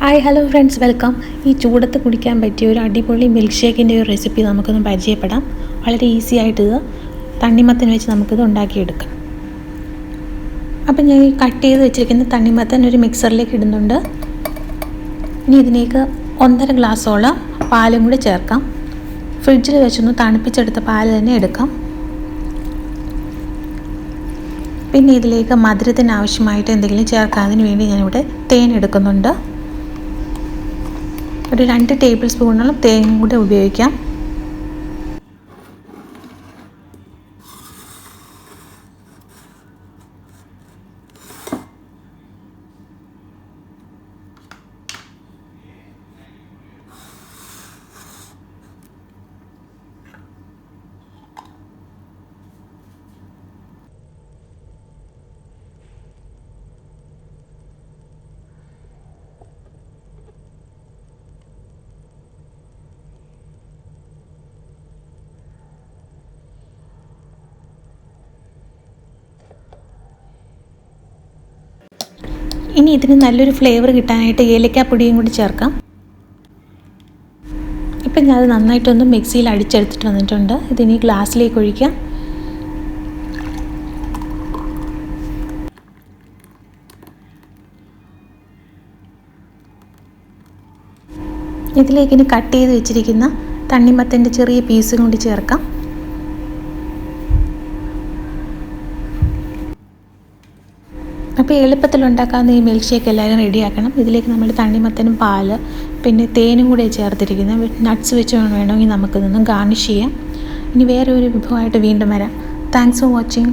Hi hello friends welcome ഈ ചൂടത്ത് കുടിക്കാൻ പറ്റിയ ഒരു അടിപൊളി മിൽക്ക് ഷേക്കിന്റെ ഒരു റെസിപ്പി നമുക്കൊന്ന് പരിചയപ്പെടാം. വളരെ ഈസി ആയിട്ട് ഇത് തണ്ണിമത്തൻ വെച്ച് നമുക്കിത് ഉണ്ടാക്കിയെടുക്കാം. അപ്പം ഞാൻ ഈ കട്ട് ചെയ്ത് വെച്ചിരിക്കുന്ന തണ്ണിമത്തൻ ഒരു മിക്സറിലേക്ക് ഇടുന്നുണ്ട്. ഇനി ഇതിലേക്ക് ഒന്നര ഗ്ലാസ്സോളം പാലും കൂടി ചേർക്കാം. ഫ്രിഡ്ജിൽ വെച്ചൊന്ന് തണുപ്പിച്ചെടുത്ത പാൽ തന്നെ എടുക്കാം. പിന്നെ ഇതിലേക്ക് മധുരത്തിന് ആവശ്യമായിട്ട് എന്തെങ്കിലും ചേർക്കാതിന് വേണ്ടി ഞാനിവിടെ തേൻ എടുക്കുന്നുണ്ട്. ഒരു രണ്ട് ടേബിൾ സ്പൂണോളം തേങ്ങ കൂടെ ഉപയോഗിക്കാം. ഇനി ഇതിന് നല്ലൊരു ഫ്ലേവർ കിട്ടാനായിട്ട് ഏലക്കാപ്പൊടിയും കൂടി ചേർക്കാം. ഇപ്പം ഞാൻ അത് നന്നായിട്ടൊന്ന് മിക്സിയിൽ അടിച്ചെടുത്തിട്ട് വന്നിട്ടുണ്ട്. ഇതിനി ഗ്ലാസ്സിലേക്ക് ഒഴിക്കാം. ഇതിലേക്ക് കട്ട് ചെയ്ത് വെച്ചിരിക്കുന്ന തണ്ണിമത്തന്റെ ചെറിയ പീസും കൂടി ചേർക്കാം. അപ്പോൾ എളുപ്പത്തിൽ ഉണ്ടാക്കാവുന്ന ഈ മിൽക്ക് ഷേക്ക് എല്ലാവരും റെഡിയാക്കണം ഇതിലേക്ക് നമ്മൾ തണ്ണിമത്തനും പാൽ പിന്നെ തേനും കൂടെ ചേർത്തിരിക്കുന്നത്. നട്ട്സ് വെച്ച് വേണമെങ്കിൽ നമുക്കിതൊന്നും ഗാർണിഷ് ചെയ്യാം. ഇനി വേറെ ഒരു വിഭവമായിട്ട് വീണ്ടും വരാം. Thanks for watching